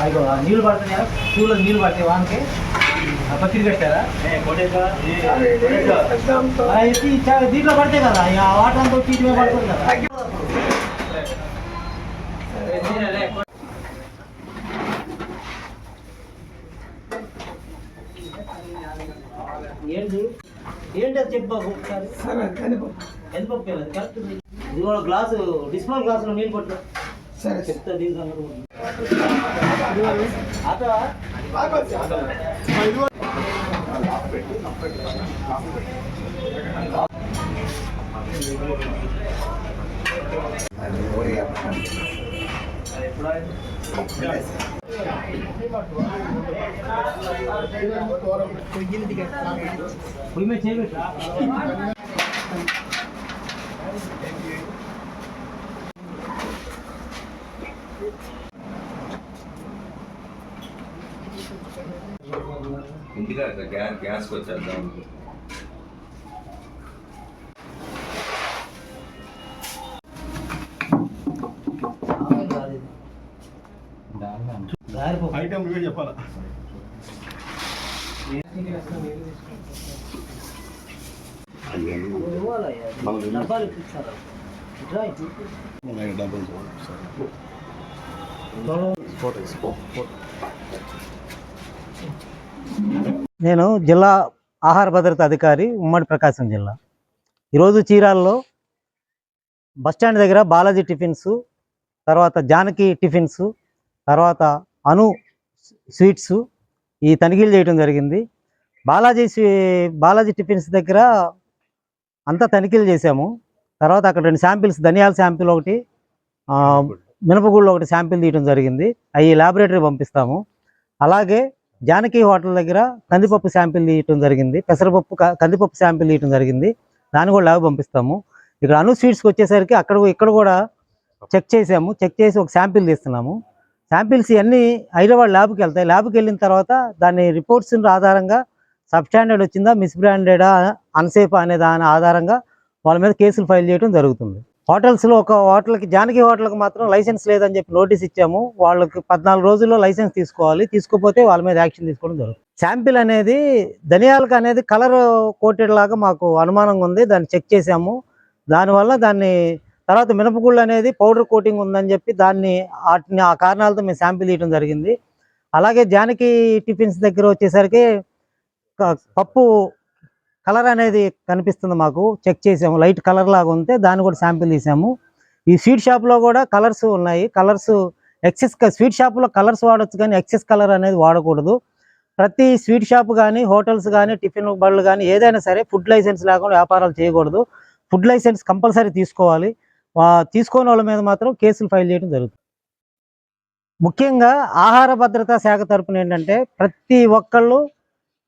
అయ్యో నీళ్ళు పడుతున్నాయా పూలో నీళ్ళు పడతాయి వానికి పత్తిరి కట్టారా దీంట్లో పడతాయి కదా ఇక వాటర్ అంతా ఇటువే పడుతుంది కదా ఏంటి? ఏంటి అది చెప్పు బాబు ఒకసారి. ఎంత పప్పు అది కరెక్ట్ ఇది కూడా గ్లాసు డిస్ప్లే గ్లాసులో నీళ్ళు పట్టు సరే చెప్తా దీని పొయ్యి మీద చేయబెట్టు ఇంటికా గ్యాస్ గ్యాస్కి వచ్చేద్దాం. ఐటమ్ నువ్వే చెప్పాలా? డబ్బాలు. ఇట్రా ఇటు. నేను జిల్లా ఆహార భద్రత అధికారి ఉమ్మడి ప్రకాశం జిల్లా. ఈరోజు చీరాల్లో బస్టాండ్ దగ్గర బాలాజీ టిఫిన్స్ తర్వాత జానకి టిఫిన్స్ తర్వాత అను స్వీట్స్ ఈ తనిఖీలు చేయడం జరిగింది. బాలాజీ స్వీ- బాలాజీ టిఫిన్స్ దగ్గర అంతా తనిఖీలు చేశాము. తర్వాత అక్కడ రెండు శాంపిల్స్ ధనియాల శాంపిల్ ఒకటి మినపగుళ్ళు. ఒకటి శాంపిల్ తీయడం జరిగింది. అవి ల్యాబొరేటరీ పంపిస్తాము. అలాగే జానకి హోటల్ దగ్గర కందిపప్పు శాంపిల్ తీయటం జరిగింది. పెసరపప్పు కందిపప్పు శాంపిల్ తీయటం జరిగింది. దాన్ని కూడా ల్యాబ్ పంపిస్తాము. ఇక్కడ అను స్వీట్స్కి వచ్చేసరికి అక్కడ ఇక్కడ కూడా చెక్ చేసాము. చెక్ చేసి ఒక శాంపిల్ తీస్తున్నాము. శాంపిల్స్ ఇవన్నీ హైదరాబాద్ ల్యాబ్కి వెళ్తాయి. ల్యాబ్కి వెళ్ళిన తర్వాత దాని రిపోర్ట్స్ ఆధారంగా సబ్ స్టాండర్డ్ వచ్చిందా మిస్ బ్రాండెడా అన్సేఫ్ అనే దాని ఆధారంగా వాళ్ళ మీద కేసులు ఫైల్ చేయడం జరుగుతుంది. హోటల్స్లో ఒక హోటల్కి జానకి హోటల్కి మాత్రం లైసెన్స్ లేదని చెప్పి నోటీస్ ఇచ్చాము. వాళ్ళకి పద్నాలుగు రోజుల్లో లైసెన్స్ తీసుకోవాలి. తీసుకోపోతే వాళ్ళ మీద యాక్షన్ తీసుకోవడం జరుగుతుంది. శాంపిల్ అనేది ధనియాలకు అనేది కలర్ కోటెడ్ లాగా మాకు అనుమానంగా ఉంది. దాన్ని చెక్ చేసాము దానివల్ల దాన్ని తర్వాత మినపగుళ్ళు అనేది పౌడర్ కోటింగ్ ఉందని చెప్పి దాన్ని వాటిని ఆ కారణాలతో మేము శాంపిల్ ఇవ్వడం జరిగింది. అలాగే జానకి టిఫిన్స్ దగ్గర వచ్చేసరికి పప్పు కలర్ అనేది కనిపిస్తుంది మాకు. చెక్ చేసాము. లైట్ కలర్ లాగా ఉంటే దాన్ని కూడా శాంపిల్ తీసాము ఈ స్వీట్ షాప్లో కూడా కలర్స్ ఉన్నాయి. కలర్స్ ఎక్సెస్ స్వీట్ షాప్లో కలర్స్ వాడచ్చు కానీ ఎక్సెస్ కలర్ అనేది వాడకూడదు. ప్రతి స్వీట్ షాప్ కానీ హోటల్స్ కానీ టిఫిన్ బళ్ళు కానీ ఏదైనా సరే ఫుడ్ లైసెన్స్ లేకుండా వ్యాపారాలు చేయకూడదు. ఫుడ్ లైసెన్స్ కంపల్సరీ తీసుకోవాలి. తీసుకోని వాళ్ళ మీద మాత్రం కేసులు ఫైల్ చేయడం జరుగుతుంది. ముఖ్యంగా ఆహార భద్రతా శాఖ తరపున ఏంటంటే ప్రతి ఒక్కళ్ళు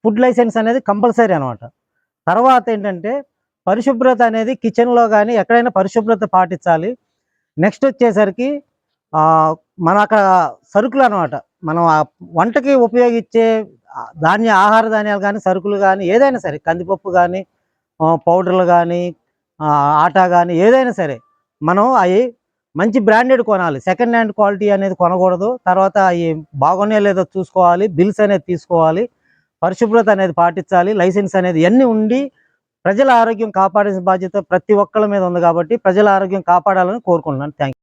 ఫుడ్ లైసెన్స్ అనేది కంపల్సరీ అనమాట తర్వాత ఏంటంటే పరిశుభ్రత అనేది కిచెన్లో కానీ ఎక్కడైనా పరిశుభ్రత పాటించాలి. నెక్స్ట్ వచ్చేసరికి మన అక్కడ సరుకులు అనమాట మనం ఆ వంటకి ఉపయోగించే ధాన్య ఆహార ధాన్యాలు కానీ సరుకులు కానీ ఏదైనా సరే కందిపప్పు కానీ పౌడర్లు కానీ ఆటా కానీ ఏదైనా సరే మనం అవి మంచి బ్రాండెడ్ కొనాలి. సెకండ్ హ్యాండ్ క్వాలిటీ అనేది కొనకూడదు. తర్వాత అవి బాగున్నాయో లేదో చూసుకోవాలి. బిల్స్ అనేది తీసుకోవాలి. పరిశుభ్రత అనేది పాటించాలి లైసెన్స్ అనేది ఇవన్నీ ఉండి ప్రజల ఆరోగ్యం కాపాడే బాధ్యత ప్రతి ఒక్కళ్ళ మీద ఉంది కాబట్టి ప్రజల ఆరోగ్యం కాపాడాలని కోరుకుంటున్నాను. థ్యాంక్